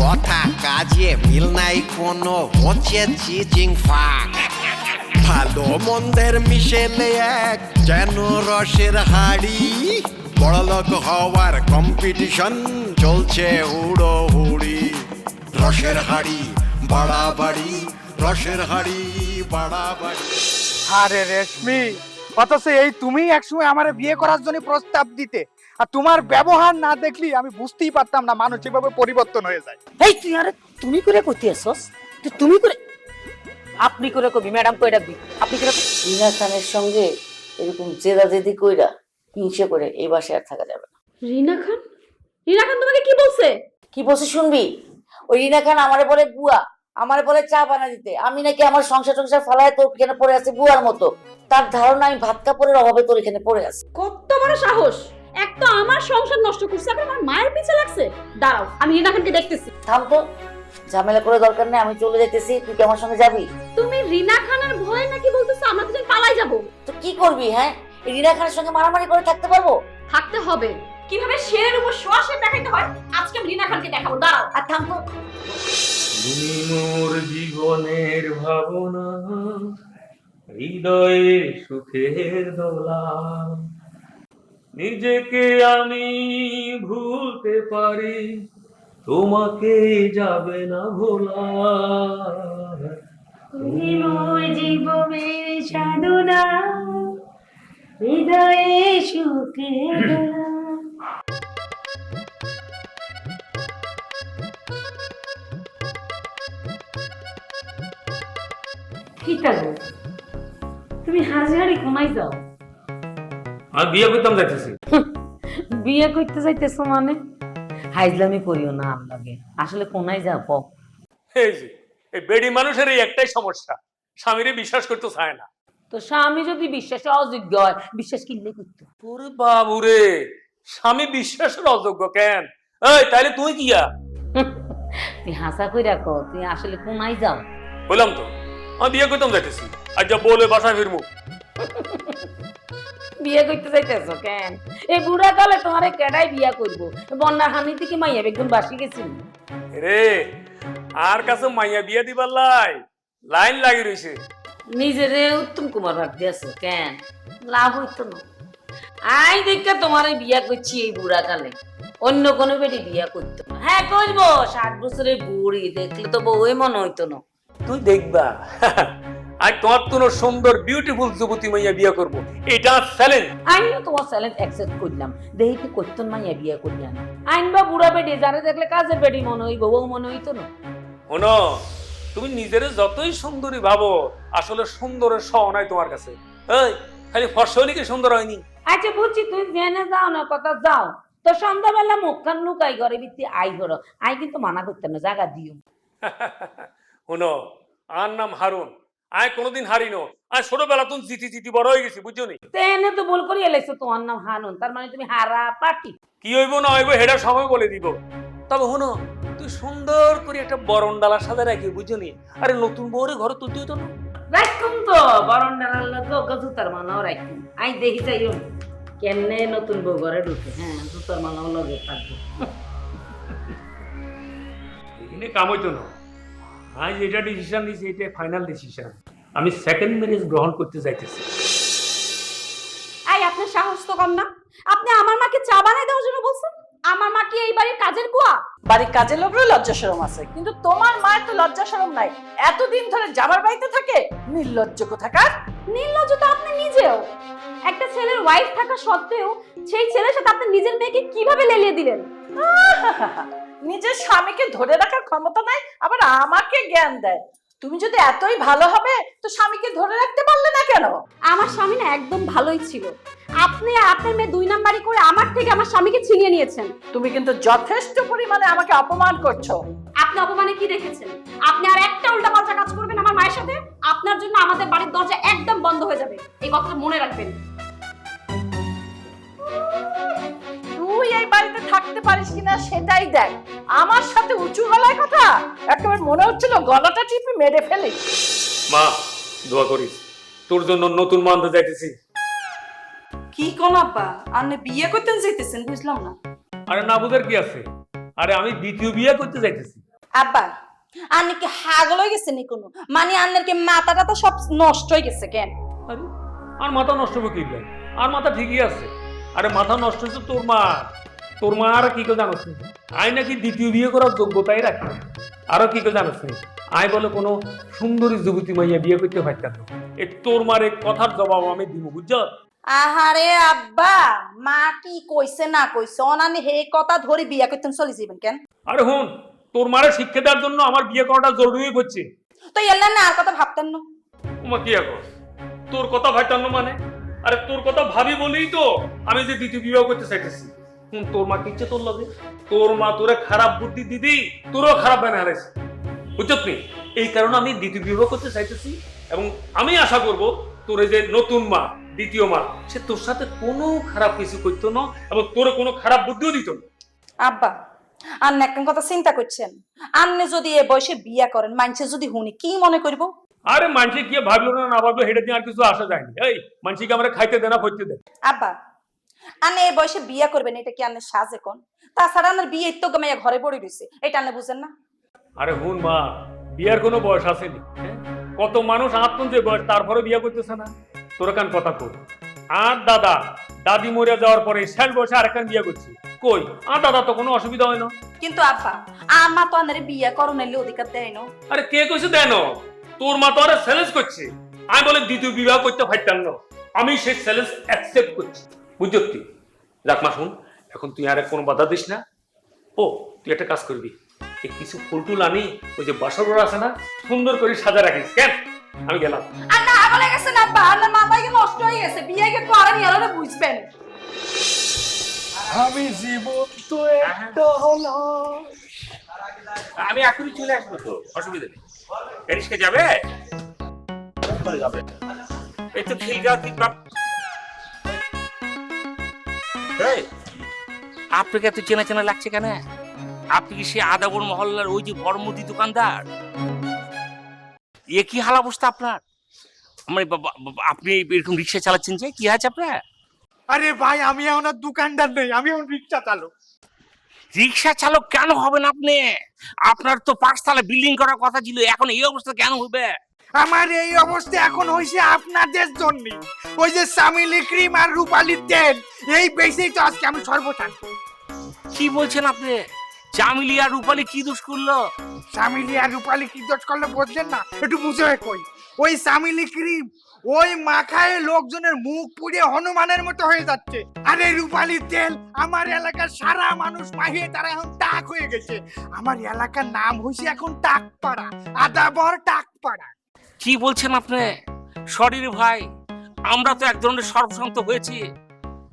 কথা কাজে মিল নাই কোনো হচ্ছে চিচিং ফাক। ভালো মন্দের মিশেলে এক যেন রসের হাড়ি। বড়লোক হওয়ার কম্পিটিশন চলছে হুড়ো হুড়ি রসের হাড়ি, বাড়াবাড়ি, রসের হাড়ি, বাড়াবাড়ি। আরে রেশমি, অথচ এই তুমি একসময় আমার বিয়ে করার জন্য প্রস্তাব দিতে। আর তোমার ব্যবহার না দেখলি আমি বুঝতেই পারতাম না মানুষ এভাবে পরিবর্তন হয়ে যায়। এই তুই আরে তুমি করে কইতে আসছস? তুই তুমি করে আপনি করে কবি ম্যাডাম কই ডাকবি? আপনি করে। রিনা খানের সঙ্গে এরকম জেদাজেদি কইরা হিংসে করে এই বাসায় আর থাকা যাবে না। রিনা খান? রিনা খান তোমাকে কি বলছে? কি বলছে শুনবি? ওই রিনা খান আমারে বলে বুয়া আমারে বলে চা বানা দিতে। আমি নাকি আমার সংসার সংসার ফালায় তোর এখানে পড়ে আছে বুয়ার মতো। তার ধারণা আমি ভাত কাপড়ের অভাবে তোর এখানে পড়ে আছি। কত বড় সাহস! এক তো আমার সংসার নষ্ট করছে আবার আমার মায়ের পিছে লাগছে। দাঁড়াও আমি রিনা খানকে দেখতেছি। থাম তো ঝামেলা করে দরকার নেই আমি চলে যাইতেছি তুই কি আমার সঙ্গে যাবি? তুমি রিনা খানের ভয়ে নাকি বলতেছো আমরা দুজন পালাই যাব? তো কি করবি হ্যাঁ? এই রিনা খানের সঙ্গে মারামারি করে থাকতে পারব? থাকতে হবে। কীভাবে শেরের উপর শোয়া শের দেখাইতে হয়? আজকে আমি রিনা খানকে দেখাবো দাঁড়াও। আর থাম তো তুমি মোর জীবনের ভাবনা হৃদয়ে সুখের দোলা। নিজেকে আমি ভুলতে পারি, তোমাকে যাবে না ভোলা। তুমি মোর জীবনের সাধনা, হৃদয়ে সুখে কি তুমি হাজারি কোনাই যাও। আমি বিয়ে করতাম যাইতেছি। বিয়ে করতে যাইতেছো মানে? হাইজলামি করিও না আমলাগে আসলে কোনায় যাব? এই যে এই বেডি মানুষের এই একটাই সমস্যা। স্বামীরে বিশ্বাস করতে চায় না। তো স্বামী যদি বিশ্বাসে অযোগ্য হয় বিশ্বাস কিনলে করতো? ওরে বাবুরে স্বামী বিশ্বাসের অযোগ্য কেন? এই তাইলে তুই কিয়া তুই হাসা কই রাখো তুই আসলে কোনায় যাও? বললাম তো আমি বিয়ে করতাম যাইতেছি। আর যা বলে বাসায় ফিরমু। বিয়ে করতে যাইতেছো কেন? এই বুড়া কালে তোমারে কেডাই বিয়া করব? বন্যার হানি থেকে মাইয়া বেগুন বাসি গেছিল রে আর কাছে মাইয়া বিয়ে দিবার লাই লাইন লাগি রইছে। নিজেরে উত্তম কুমার ভাব দিয়েছ কেন? লাভ হইতো না। আই দেখে তোমার বিয়া করছি এই বুড়া কালে। অন্য কোনো বেটি বিয়া করতো না। হ্যাঁ করব ষাট বছরের বুড়ি দেখলে তো বউই মনে হইতো না। তুই দেখবা আর তোমার তো সুন্দর বিউটিফুল যুবতী মাইয়া বিয়ে করব। এটা চ্যালেঞ্জ আইনও তোমার চ্যালেঞ্জ অ্যাকসেপ্ট করলাম। দেখি কি করতো মাইয়া বিয়া করি না। আইন বা বুড়া যারা দেখলে কাজের বেটি মনে হইব বউ মনে হইতো না। শোনো তুমি নিজের যতই সুন্দরী ভাবো আসলে সুন্দরের সহ নাই তোমার কাছে। এই খালি ফর্সা কি সুন্দর হয়নি? আচ্ছা বুঝছি তুই জেনে যাও না কথা যাও। তো সন্ধ্যাবেলা মুখখান লুকাই ঘরে ভিত্তি আই ঘর। আই কিন্তু মানা করতাম না জায়গা দিও। শোনো আর নাম হারুন। আয় কোনোদিন হারিনো। আয় ছোটবেলা তুমি জিতি জিতি বড় হয়ে গেছি বুঝছ নি? তেনে তো বল করি এলাইছো তোমার নাম হানুন। তার মানে তুমি হারা পার্টি কি হইব না হইব হেডা সময় বলে দিব। তবে হনো তুই সুন্দর করে একটা বরণ ডালার সাথে রাখি বুঝছ নি? আরে নতুন বউরে ঘরে তুলতে হইতো না। রাখুন তো বরণ ডালার লোক ওকে জুতার মানাও রাখুন আই দেখি যাইও কেমনে নতুন বউ ঘরে ঢুকে। হ্যাঁ জুতার মানাও লগে থাকব। এখানে কাম হইতো না। আজ এটা ডিসিশন নিয়েছি এটা ফাইনাল ডিসিশন আমি সেকেন্ড ম্যারেজ গ্রহণ করতে যাইতেছি আই আপনার সাহস তো কম না। আপনি আমার মাকে চা বানাই দেওয়ার জন্য বলছেন? আমার মা কি এই বাড়ির কাজের বুয়া বাড়ির কাজের লোকেরও লজ্জা শরম আছে কিন্তু তোমার মায়ের তো লজ্জা শরম নাই। এতদিন ধরে জামার বাড়িতে থাকে নির্লজ্জ কোথাকার? নির্লজ্জ তো আপনি নিজেও। একটা ছেলের ওয়াইফ থাকা সত্ত্বেও সেই ছেলের সাথে আপনি নিজের মেয়েকে কীভাবে লেলিয়ে দিলেন? নিজের স্বামীকে ধরে রাখার ক্ষমতা নাই আবার আমাকে জ্ঞান দেয়। তুমি যদি এতই ভালো হবে তো স্বামীকে ধরে রাখতে পারলে না কেন? আমার স্বামী না একদম ভালোই ছিল। আপনি আপনার মেয়ে দুই নাম্বারি করে আমার থেকে আমার স্বামীকে ছিনিয়ে নিয়েছেন। তুমি কিন্তু যথেষ্ট পরিমাণে আমাকে অপমান করছ। আপনি অপমানে কি দেখেছেন? আপনি আর একটা উল্টাপাল্টা কাজ করবেন আমার মায়ের সাথে? আপনার জন্য আমাদের বাড়ির দরজা একদম বন্ধ হয়ে যাবে। এই কথাটা মনে রাখবেন। থাকতে পারিস কিনা সেটাই দেখ। আমার সাথে উঁচু গলায় কথা একেবারে মনে হচ্ছিল গলাটা টিপে মেরে ফেলি। মা দোয়া করিস। তোর জন্য নতুন মানতে যাইতেছি। কি কোন আব্বা? আপনি বিয়ে করতে যাইতেছেন বুঝলাম না। আরে না বুঝার কি আছে? আরে আমি দ্বিতীয় বিয়ে করতে যাইতেছি। আব্বা আপনি কি হাগল হয়ে গেছে নি কোনো? মানে আপনার কি মাথাটা তো সব নষ্ট হয়ে গেছে কেন? আরে আর মাথা নষ্ট হবে কি? আর মাথা ঠিকই আছে। আরে মাথা নষ্ট হয়েছে তোর মা তোর মা আর কি করে জানোস নি? আই নাকি দ্বিতীয় বিয়ে করার যোগ্যতাই রাখে। না। আরও কি করে জানোস নি? আই বলে কোনো সুন্দরী যুবতী মাইয়া বিয়ে করতে পারতাম না। এ তোর মার এই কথার জবাব আমি দিব বুঝছ? আহারে আব্বা মা কি কইছে না কইছে? অনানি হে কথা ধরে বিয়া করতে চলে যাবেন কেন? আরে হুন তোর মারে শিক্ষা দেওয়ার জন্য আমার বিয়ে করাটা জরুরি পড়ছে। তো এলা না আর কথা ভাবতেন না। তোমা কি এখন তোর কথা ভাইটান্ন মানে? আরে তোর কথা ভাবি বলেই তো আমি যে দ্বিতীয় বিবাহ করতে চাইতেছি। তোর মা কিচ্ছে তোর লগে? তোর মা তোরে খারাপ বুদ্ধি দিদি তোরও খারাপ বানা হারাইছে বুঝছত নি? এই কারণে আমি দ্বিতীয় বিবাহ করতে চাইতেছি এবং আমি আশা করব তোর যে নতুন মা দ্বিতীয় মা সে তোর সাথে কোনো খারাপ কিছু করতো না এবং তোর কোনো খারাপ বুদ্ধিও দিত না। আব্বা আর একটা কথা চিন্তা করছেন। আপনি যদি এ বয়সে বিয়া করেন মানুষে যদি হুনি কি মনে করব? আরে মানুষে কি ভাবলো না না ভাবলো হেঁটে দিয়ে আর কিছু আসা যায়নি এই মানুষকে আমরা খাইতে দেনা করতে দে। আব্বা আনে এই বয়সে বিয়া করবেন এটা কি আনে সাজে কোন? তাছাড়া আপনার বিয়ে তো গমাইয়া ঘরে পড়ে রয়েছে এটা আপনি বুঝেন না? আরে হুন মা বিয়ার কোনো বয়স আসেনি হ্যাঁ? কত মানুষ আত্মন যে বয়স তারপরে বিয়ে করতেছে না? তোর কান কথা কই? আর দাদা দাদি মরে যাওয়ার পরে শেষ বয়সে আরেকখান বিয়ে করছি। কই? আর দাদা তো কোনো অসুবিধা হয় না। কিন্তু আব্বা আমা তো আনারে বিয়া করণের অধিকার দেয় না। আরে কে কইছে দেন তোর মা তো আরে চ্যালেঞ্জ করছে। আমি বলে দ্বিতীয় বিবাহ করতে পারতাম না। আমি সেই চ্যালেঞ্জ অ্যাকসেপ্ট করছি। বুঝলি তুই যাক মা শুন এখন তুই আর কোনো বাধা দিস না। ও তুই একটা কাজ করবি। এই কিছু ফুল টুল আনি ওই যে বাসর ঘর আছে না সুন্দর করে সাজা রাখিস কেন? আমি গেলাম। আর না বলে গেছে না আব্বা আপনার মাথায় নষ্ট হয়ে গেছে বিয়ে কে করেন এলারে বুঝবেন। আমি জীবন্ত একটা হলো আমি এখনই চলে আসব তো অসুবিধা নেই। যাবে? যাবে। এই তো খিলগাঁও এই, আপনাকে এত চেনা চেনা লাগছে কেন? আপনি কি সে আদাবর মহল্লার ওই যে বড় দোকানদার? এ কি হাল অবস্থা আপনার? মানে আপনি এরকম রিক্সা চালাচ্ছেন যে? কি আছে আপনার? আরে ভাই আমি এখন আর দোকানদার নেই আমি এখন রিক্সা চালক। রিক্সা চালক কেন হবেন আপনি? আপনার তো পাঁচতলা বিল্ডিং করার কথা ছিল এখন এই অবস্থা কেন হবে? আমার এই অবস্থা এখন হয়েছে আপনাদের জন্য। ওই যে সামিলি ক্রিম আর রূপালি তেল এই বেশিই তো আজকে আমি সর্বশান্ত কি বলছেন আপনি? চামিলি আর রূপালি কি দোষ করল? সামিলি আর রূপালি কি দোষ করলে বুঝলেন না একটু বুঝে কই। ওই সামিলি ক্রিম ওই মাখায় লোকজনের মুখ পুড়ে হনুমানের মতো হয়ে যাচ্ছে। আর এই রূপালি তেল আমার এলাকার সারা মানুষ মাহিয়ে তারা এখন টাক হয়ে গেছে। আমার এলাকার নাম হয়েছে এখন টাকপাড়া আদাবর টাকপাড়া। কি বলছেন আপনি? শরীর ভাই আমরা তো এক ধরনের সর্বশান্ত হয়েছি।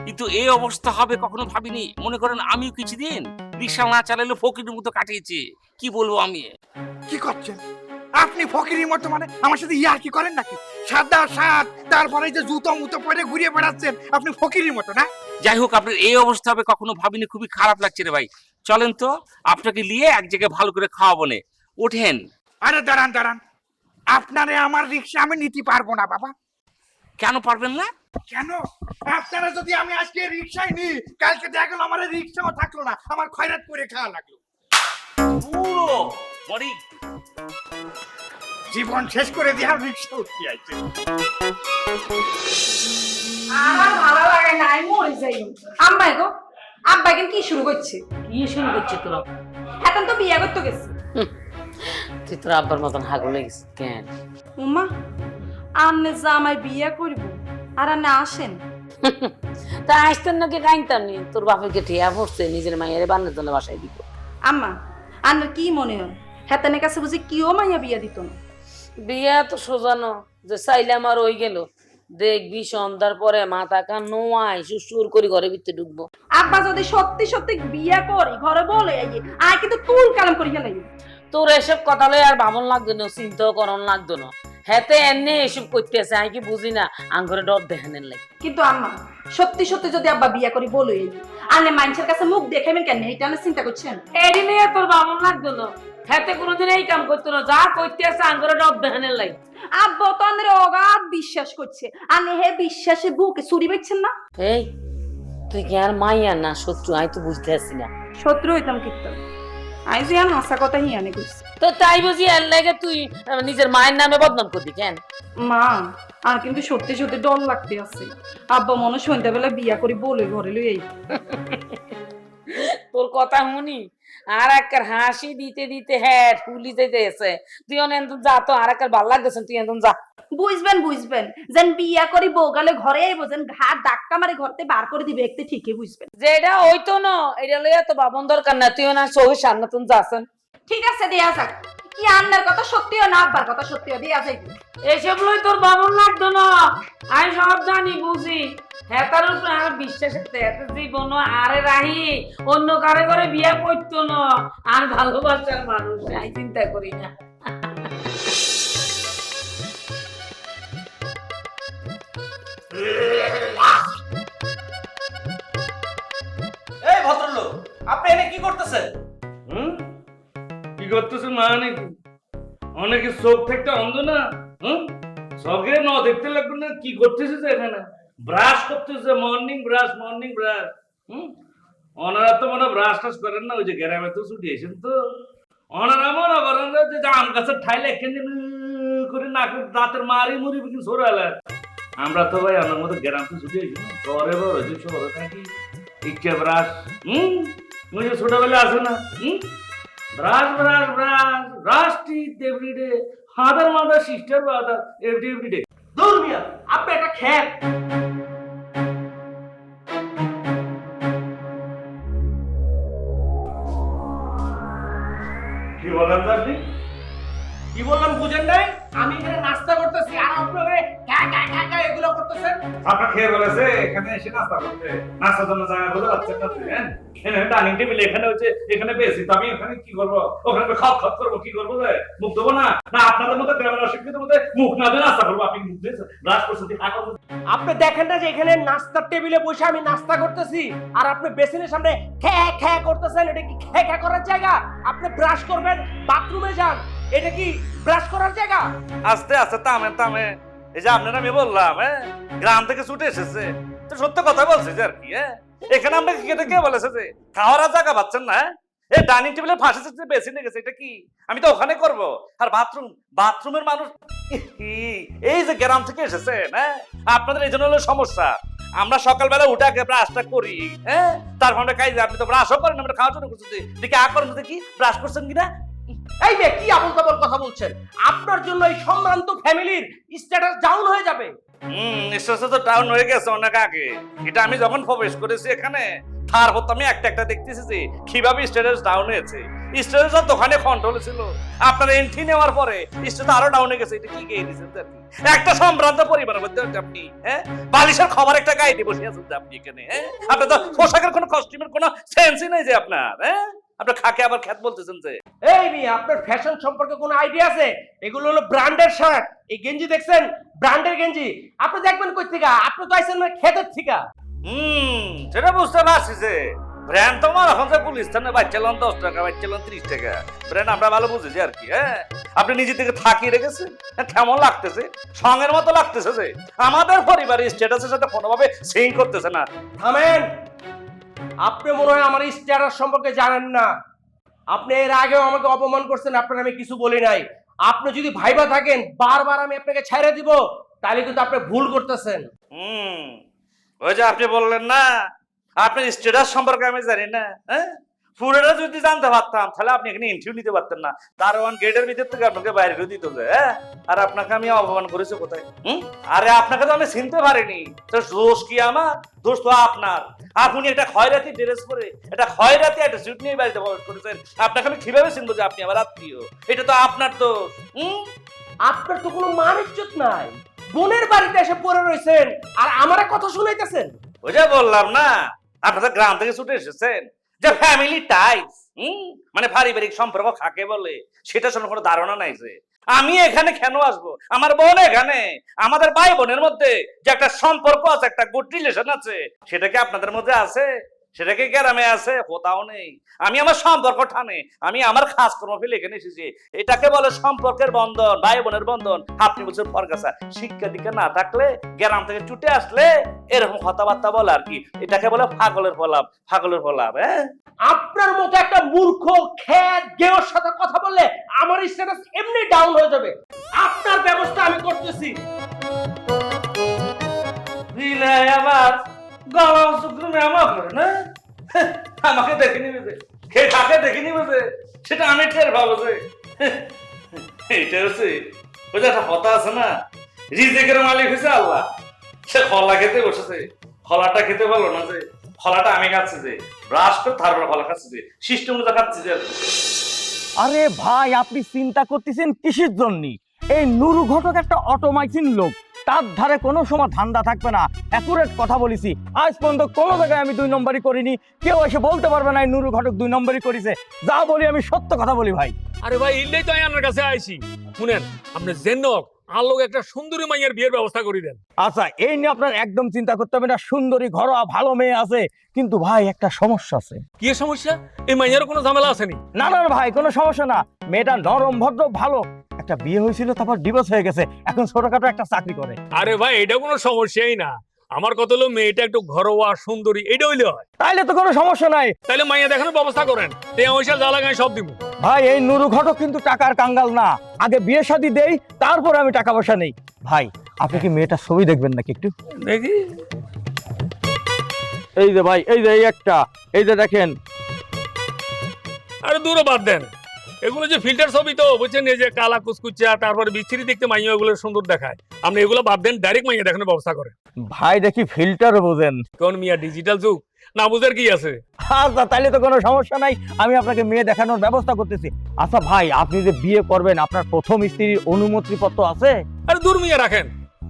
কিন্তু এই অবস্থা হবে কখনো ভাবিনি। মনে করেন আমিও কিছুদিন রিক্সা না চালালে ফকিরের মতো কাটিয়েছি। কি বলব আমি? কি করছেন? আপনি ফকিরির মতো মানে? আমার সাথে ইয়ার কি করেন নাকি? সাদা শার্ট তারপরে যে জুতো মুতো পরে ঘুরিয়ে বেড়াচ্ছেন আপনি ফকিরির মতো না? যাই হোক আপনার এই অবস্থা হবে কখনো ভাবিনি খুবই খারাপ লাগছে রে ভাই। চলেন তো আপনাকে নিয়ে এক জায়গায় ভালো করে খাওয়াবো নে। ওঠেন। আরে দাঁড়ান দাঁড়ান। আপনারে আমার রিক্সা আমি নিতে পারব না বাবা। কেন পারবেন না? কেন? আপনারা যদি আমি আজকে রিক্সায় নিই কালকে দেখা গেল আমার রিক্সাও থাকল না আমার খয়রাত করে খাওয়া লাগল। পুরো বডি জীবন শেষ করে দিয়ে আর রিক্সা উঠতে আইছে। আমার ভালো লাগে না আমি মরে যাই। আম্মাই গো আব্বা কি শুরু করছে? কি শুরু করছে তোরা? এখন তো বিয়ে করতে গেছে। তুই তোর আব্বার মতন হাগল গেছিস কেন? উমা আন্নে জামাই বিয়া করব আর আন্নে আসেন। তা আসতেন নাকি কাইনতাম নি? তোর বাপেকে ঠিয়া নিজের বান্নার জন্য বাসায় দিব। আম্মা আন্নের কি মনে হয়? কাছে বুঝি কিও মাইয়া বিয়া দিত না? বিয়া তো সোজানো যে চাইলে আমার ওই গেল। দেখবি সন্ধ্যার পরে মাথা কান নোয়াই সুসুর করে ঘরে ভিতরে ঢুকবো। আব্বা যদি সত্যি সত্যি বিয়া করি ঘরে বলে আয় কিন্তু তুল কালাম করি তোর এসব কথা লই আর ভাবন লাগতো না চিন্তাও করন লাগতো না। হেতে এনে এসব করতেছে আমি কি বুঝি না আঙ্গুরে ডর দেখানের লাগে। কিন্তু আম্মা সত্যি সত্যি যদি আব্বা বিয়া করি বলো এই আনে মানুষের কাছে মুখ দেখাবেন কেন? এইটা আমি চিন্তা করছেন? এডি নিয়ে তোর ভাবন লাগতো না। হেতে কোনোদিন এই কাম করতো না যা করতেছে আঙ্গুরে ডর দেখানের লাগে। আব্বা তো আমাদের অগাধ বিশ্বাস করছে। আনে হে বিশ্বাসে বুকে চুরি বেচছেন না? এই তুই কি আর মাইয়া না শত্রু? আমি তো বুঝতে আসছি না। শত্রু হইতাম কীর্তন আই যে আন হাসা কথা হি আনে কইছি। তো তাই বুঝি আর লাগে তুই আহ, নিজের মায়ের নামে বদনাম করবি কেন? মা আর কিন্তু সত্যি সত্যি ডর লাগতে আছে। আব্বা মনে সন্ধ্যাবেলা বিয়া করি বলে ঘরে লই এই তোর কথা শুনি আর একবার হাসি দিতে দিতে হ্যাঁ ফুলি এসে। তুই অনেক যা তো আর একবার ভালো লাগতেছে তুই একদম যা। বুঝবেন বুঝবেন। যেন বিয়া করি বউগালে ঘরে আইব যেন ঘাট ধাক্কা মারে ঘরতে বার করে দিবে একটু ঠিকই বুঝবেন। যে এটা হইতো না এটা লইয়া তো বাবন দরকার না তুই না চোখের সামনে তুমি যাচ্ছেন ঠিক আছে দেয়া যাক। কি আন্নার কথা সত্যিও না আব্বার কথা সত্যিও দেয়া যাক এসব লই তোর বাবন লাগতো না। আমি সব জানি বুঝি। হেতার উপরে আমার বিশ্বাস জীবন আরে রাহি অন্য কারে করে বিয়ে করতো না। আর ভালোবাসার মানুষ আমি চিন্তা করি না। এই ভদ্রলোক আপনি এনে কি করতেছেন? হুম? কি করতেছে মানে কি? অনেকে চোখ থেকে অন্ধ না? হুম? সবে ন দেখতে লাগবে না কি করতেছে যে এখানে? ব্রাশ করতেছে মর্নিং ব্রাশ মর্নিং ব্রাশ হুম? ওনারা তো মনে ব্রাশ টাশ করেন না, ওই যে গ্রামে তো ছুটি এসেন তো। ওনারা মনে করেন যে যে আম গাছের ঠাইলে এখানে করে নাকের দাঁতের মারি মুড়ি বিকিন সরালে। আমরা তো ভাই আমার মতো গ্রাম তো ছুটি শহরে বড় হয়েছে শহরে থাকি, ইচ্ছে ব্রাশ হুম? মুঝে ছোটবেলা আছে না, হুম? Brush brush brush brush teeth everyday father mother sister brother every everyday দূর মিয়া, আপনি একটা খ্যাত কি বললাম বুঝেন নাই? আমি এখানে নাস্তা করতেছি আর আপনারা এগুলো করতেছেন? আপনার খেয়ে বলেছে এখানে এসে নাস্তা করতে। নাস্তার জন্য জায়গা বোঝা যাচ্ছে না এখানে ডাইনিং টেবিল এখানে হচ্ছে এখানে পেয়েছি। তো আমি এখানে কি করব? ওখানে খাপ খাপ করব কি করব মুখ দেবো না? না আপনাদের মতো গ্রামের অশিক্ষিত মধ্যে মুখ না দিয়ে নাস্তা করব আপনি মুখ দিয়ে ব্রাশ করছেন দিয়ে খা করব আপনি দেখেন না যে এখানে নাস্তার টেবিলে বসে আমি নাস্তা করতেছি? আর আপনি বেসিনের সামনে খ্যা খ্যা করতেছেন এটা কি খ্যা খ্যা করার জায়গা? আপনি ব্রাশ করবেন বাথরুমে যান এটা কি ব্রাশ করার জায়গা? আস্তে আস্তে তামে তামে এই যে আপনার আমি বললাম হ্যাঁ? গ্রাম থেকে ছুটে এসেছে। তো সত্য কথা বলছি যে আর কি হ্যাঁ? এখানে আমরা খেতে কে বলেছে যে খাওয়ার জায়গা পাচ্ছেন না হ্যাঁ? এই ডাইনিং টেবিলে ফাঁসেছে যে বেশি নিয়ে গেছে, এটা কি? আমি তো ওখানে করব। আর বাথরুম, বাথরুমের মানুষ এই যে গ্রাম থেকে এসেছে হ্যাঁ? আপনাদের এই জন্য হলো সমস্যা। আমরা সকালবেলা উঠে আগে ব্রাশটা করি হ্যাঁ? তারপর আমরা যে আপনি তো ব্রাশও করেন আমরা খাওয়া শুরু করছি দেখি আ করেন দেখি, ব্রাশ করছেন কিনা? এই মেয়ে কি আবল তাবল কথা বলছেন? আপনার জন্য এই সম্ভ্রান্ত ফ্যামিলির স্ট্যাটাস ডাউন হয়ে যাবে। হুম নিঃশ্বাসে তো ডাউন হয়ে গেছে অনেক আগে। এটা আমি যখন প্রবেশ করেছি এখানে আমি একটা একটা দেখতেছি যে কীভাবে স্ট্যাটাস ডাউন হয়েছে। স্ট্যাটাস দোকানে কন্ট্রোল ছিল। আপনার এন্ট্রি নেওয়ার পরে স্ট্যাটাস আরও ডাউন হয়ে গেছে। এটা কি গিয়ে দিয়েছেন একটা সম্ভ্রান্ত পরিবারের মধ্যে আপনি হ্ঁ বালিশের খবর একটা গায়ে বসে আছেন আপনি এখানে হ্যাঁ? আপনার তো পোশাকের কোনো কস্টিউমের কোনো সেন্সই নেই যে আপনার হ্যাঁ? আপনার খাকে আবার খ্যাত বলতেছেন যে। এই মেয়ে আপনার ফ্যাশন সম্পর্কে কোনো আইডিয়া আছে? এগুলো হলো ব্র্যান্ডের শার্ট এই গেঞ্জি দেখছেন? ব্র্যান্ডের গেঞ্জি। আপনি দেখবেন কই থেকে? আপনি তো আইছেন খেতের থেকে। হুম সেটা বুঝতে পারছি যে। ব্র্যান্ড তোমার এখন যে পুলিশ থানে বাচ্চালাম দশ টাকা বাচ্চালাম ত্রিশ টাকা। ব্র্যান্ড আমরা ভালো বুঝেছি আর কি হ্যাঁ? আপনি নিজে থেকে থাকিয়ে রেখেছেন? হ্যাঁ, কেমন লাগতেছে? সঙ্গের মতো লাগতেছে যে। আমাদের পরিবারের স্ট্যাটাসের সাথে কোনোভাবে সিং করতেছে না। থামেন আপনি মনে হয় আমার স্ট্যাটাস সম্পর্কে জানেন না। আপনি এর আগেও আমাকে অপমান করছেন আপনার আমি কিছু বলি নাই। আপনি যদি ভাইবা থাকেন, বারবার আমি আপনাকে ছেড়ে দিব, তাহলে কিন্তু আপনি ভুল করতেছেন। হুম, ওই যে আপনি বললেন না, আপনার স্ট্যাটাস সম্পর্কে আমি জানি না হ্যাঁ? পুরোটা যদি জানতে পারতাম তাহলে আপনি এখানে ইন্টারভিউ নিতে পারতেন না। দারোয়ান গেটের ভিতর থেকে আপনাকে বাইরে করে দিত যে হ্যাঁ? আর আপনাকে আমি অপমান করেছি কোথায়? হুম? আরে আপনাকে তো আমি চিনতে পারিনি। তো দোষ কি আমার? দোষ তো আপনার। আপনি একটা খয়রাতি ড্রেস পরে একটা খয়রাতি একটা স্যুট নিয়ে বাড়িতে প্রবেশ করেছেন। আপনাকে আমি কীভাবে চিনবো যে আপনি আমার আত্মীয়? এটা তো আপনার তো হুম? আপনার তো কোনো মান ইজ্জত নাই। বোনের বাড়িতে এসে পড়ে রয়েছেন আর আমারে কথা শুনাইতেছেন? ওই যে বললাম না আপনারা গ্রাম থেকে ছুটে এসেছেন। যে ফ্যামিলি টাইপ মানে পারিবারিক সম্পর্ক কাকে বলে? সেটা শুনে কোনো ধারণা নাই যে। আমি এখানে কেন আসব? আমার বোন এখানে। আমাদের ভাই বোনের মধ্যে যে একটা সম্পর্ক আছে, একটা গুড রিলেশন আছে, সেটা কি আপনাদের মধ্যে আছে? সেটা কি গ্রামে আছে? কোথাও নেই। আমি আমার সম্পর্ক টানে আমি আমার খাস কর্ম ফেলে এখানে এসেছি। এটাকে বলে সম্পর্কের বন্ধন ভাই বোনের বন্ধন আপনি বলছেন ফরকাসা শিক্ষা দীক্ষা না থাকলে গ্রাম থেকে ছুটে আসলে এরকম কথাবার্তা বলে আর কি। এটাকে বলে পাগলের ফলাপ পাগলের ফলাপ হ্যাঁ? আপনার মতো একটা মূর্খ খ্যাত গেওর সাথে কথা বললে আমার স্ট্যাটাস এমনি ডাউন হয়ে যাবে। আপনার ব্যবস্থা আমি করতেছি। দিলে আবার করে, না? আমাকে দেখে নিবে দেখে নিবে সেটা আমি পাবো যে। এটা হচ্ছে, ওই যে একটা কথা আছে না, রিজেকের মালিক হয়েছে আল্লাহ। সে খলা খেতে বসেছে। খলাটা খেতে পারল না যে, খলাটা আমি খাচ্ছি যে, ব্রাশ করে তারপরে খলা খাচ্ছি যে, সিস্টেম অনুযায়ী খাচ্ছি যে। আরে ভাই, আপনি চিন্তা করতেছেন কিসের জন্য? এই নুরু ঘটক একটা অটোমাইসিন লোক। তার ধারে কোনো সময় ধান্দা থাকবে না। অ্যাকুরেট কথা বলেছি। আজ পর্যন্ত কোনো জায়গায় আমি দুই নম্বরই করিনি। কেউ এসে বলতে পারবে না নুরু ঘটক দুই নম্বরই করেছে। যা বলি আমি সত্য কথা বলি ভাই। আরে ভাই ইল্লেই তো আমি আপনার কাছে আইছি। শুনেন আপনি জেনক আলোক একটা সুন্দরী মাইয়ের বিয়ের ব্যবস্থা করে দেন। আচ্ছা এই নিয়ে আপনার একদম চিন্তা করতে হবে না। সুন্দরী ঘরোয়া ভালো মেয়ে আছে। কিন্তু ভাই একটা সমস্যা আছে। কি সমস্যা? এই মাইয়ের কোনো ঝামেলা আসেনি না না না ভাই কোনো সমস্যা না। মেয়েটা নরম ভদ্র ভালো। একটা বিয়ে হয়েছিল তারপর ডিভোর্স হয়ে গেছে। এখন ছোটখাটো একটা চাকরি করে। আরে ভাই এটা কোনো সমস্যাই না। আমার কত হলো মেয়েটা একটু ঘরোয়া সুন্দরী এটা হইলে হয়। তাইলে তো কোনো সমস্যা নাই। তাহলে মাইয়া দেখানোর ব্যবস্থা করেন। তে পয়সা যা লাগে সব দিব। ভাই এই নুরু ঘটক কিন্তু টাকার কাঙ্গাল না। আগে বিয়ে শাদী দেই তারপর আমি টাকা পয়সা নেই। ভাই আপনি কি মেয়েটার ছবি দেখবেন নাকি একটু? দেখি। এই যে ভাই এই যে এই একটা। এই যে দেখেন। আরে দূরে বাদ দেন। এগুলো যে ফিল্টার ছবি তো বুঝছেন? এই যে কালা কুচকুচা তারপরে বিচ্ছিরি দেখতে মাইয়া এগুলো সুন্দর দেখায়। আপনি এগুলো বাদ দেন ডাইরেক্ট মাইয়া দেখানোর ব্যবস্থা করেন। ভাই দেখি ফিল্টার বোঝেন। কোন মিয়া ডিজিটাল যুগ? না বুঝার কি আছে? আচ্ছা তাহলে তো কোনো সমস্যা নাই। আমি আপনাকে মেয়ে দেখানোর ব্যবস্থা করতেছি। আচ্ছা ভাই আপনি যে বিয়ে করবেন আপনার প্রথম স্ত্রীর অনুমতি পত্র আছে? আরে দূর মিয়া রাখেন।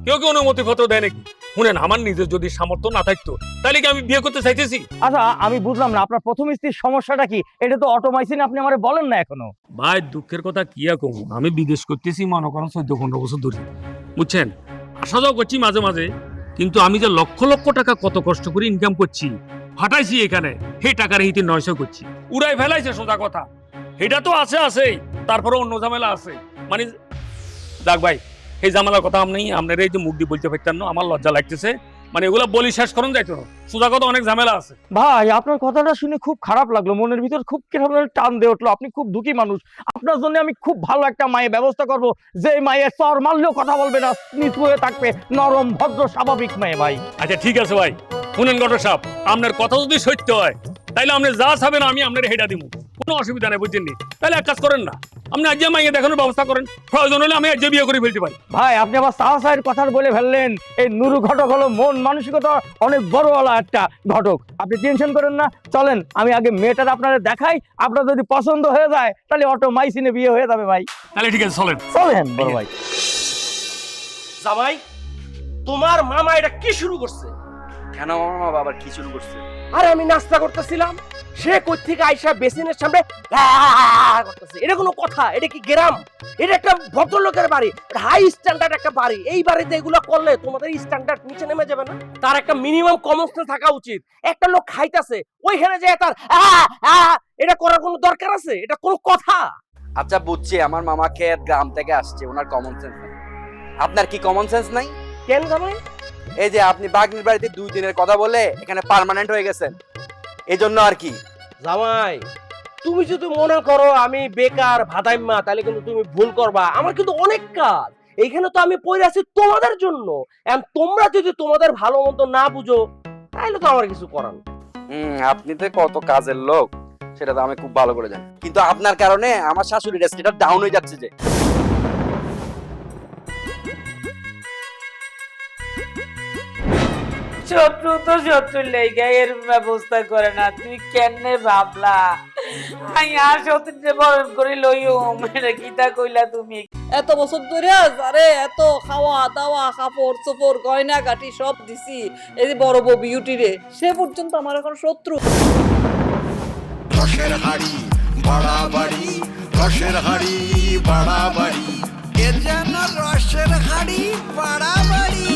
কেউ কি অনুমতি পত্র দেয় নাকি? শুনেন আমার নিজের যদি সামর্থ্য না থাকতো তাহলে কি আমি বিয়ে করতে চাইতেছি? আচ্ছা আমি বুঝলাম না আপনার প্রথম স্ত্রীর সমস্যাটা কি? এটা তো অটোমাইসিন আপনি আমারে বলেন না এখনও। ভাই দুঃখের কথা কি আর আমি বিদেশ করতেছি মনে করেন চোদ্দ পনেরো বছর ধরে। বুঝছেন? আসা যাওয়া করছি মাঝে মাঝে কিন্তু আমি যে লক্ষ লক্ষ টাকা কত কষ্ট করে ইনকাম করছি ফাটাইছি এখানে সেই টাকার হিতে নয়শো করছি। উড়াই ফেলাইছে সোজা কথা। এটা তো আছে আছেই তারপরে অন্য ঝামেলা আছে। মানে দেখ ভাই এই জামালার কথা আপনি আপনার এই যে মুখ দিয়ে বলতে পারতেন না, আমার লজ্জা লাগতেছে। মানে এগুলো বলি শেষ করুন যাইতো। সোজা কথা অনেক ঝামেলা আছে। ভাই আপনার কথাটা শুনে খুব খারাপ লাগল। মনের ভিতর খুব কীরকম টান দিয়ে উঠল। আপনি খুব দুঃখী মানুষ। আপনার জন্য আমি খুব ভালো একটা মায়ের ব্যবস্থা করব। যে মায়ের চর মারলেও কথা বলবে না স্মিত হয়ে থাকবে। নরম ভদ্র স্বাভাবিক মেয়ে ভাই। আচ্ছা ঠিক আছে ভাই। শুনেন ঘটক সাহেব আপনার কথা যদি সত্য হয় তাইলে আপনি যা চাবেন আমি আপনার হেডা দিব। কোনো অসুবিধা নেই বুঝছেন তাহলে এক কাজ করেন না। আপনি আজ মাইয়ে দেখানোর ব্যবস্থা করেন প্রয়োজন হলে আমি আজ বিয়ে করে ফেলতে পারি। ভাই আপনি আবার সাহা সাহের কথা বলে ফেললেন। এই নুরু ঘটক হলো মন মানসিকতা অনেক বড়ওয়ালা। একটা ঘটক। আপনি টেনশন করেন না চলেন আমি আগে মেয়েটার আপনারা দেখাই আপনার যদি পছন্দ হয়ে যায় তাহলে অটো মাইসিনে বিয়ে হয়ে যাবে ভাই। তাহলে ঠিক আছে চলেন। চলেন বড় ভাই। জামাই তোমার মামা এটা কি শুরু করছে? কেন মামা বাবার কি শুরু করছে? আরে আমি নাস্তা করতেছিলাম। সে কই থেকে আইসা বেসিনের সামনে করতেছে। এটা কোনো কথা এটা কি গ্রাম? এটা একটা ভদ্রলোকের বাড়ি হাই স্ট্যান্ডার্ড একটা বাড়ি। এই বাড়িতে এগুলো করলে তোমাদের স্ট্যান্ডার্ড নিচে নেমে যাবে না? তার একটা মিনিমাম কমন সেন্স থাকা উচিত। একটা লোক খাইতাছে ওইখানে যায় তার এটা করার কোনো দরকার আছে? এটা কোনো কথা? আচ্ছা বুঝছি আমার মামা খেত গ্রাম থেকে আসছে ওনার কমন সেন্স নাই। আপনার কি কমন সেন্স নাই? কেন জামাই এই যে আপনি বাগনির বাড়িতে দুই দিনের কথা বলে এখানে পার্মানেন্ট হয়ে গেছেন। এই জন্য আর কি? জামাই তুমি যদি মনে করো আমি বেকার ভাদাইম্মা তাহলে কিন্তু তুমি ভুল করবা। আমার কিন্তু অনেক কাজ। এইখানে তো আমি পড়ে আছি তোমাদের জন্য। এখন তোমরা যদি তোমাদের ভালো মন্দ না বুঝো তাহলে তো আমার কিছু করার। হুম আপনি তো কত কাজের লোক সেটা তো আমি খুব ভালো করে জানি। কিন্তু আপনার কারণে আমার শাশুড়ির স্টেটাস ডাউন হয়ে যাচ্ছে যে। শত্রু তো শত্রু লেগে এর ব্যবস্থা করে না তুই কেনে ভাবলা? আর শত্রুতে বরণ করে লইও মেরে কিতা কইলা তুমি। এত বছর ধরে আরে এত খাওয়া দাওয়া কাপড় চোপড় গয়না গাটি সব দিছি এই যে বড় বউ বিউটি রে সে পর্যন্ত আমার এখন শত্রু। রসের হাড়ি বাড়াবাড়ি হাড়ি বাড়াবাড়ি। এ যেন রসের হাড়ি বাড়াবাড়ি।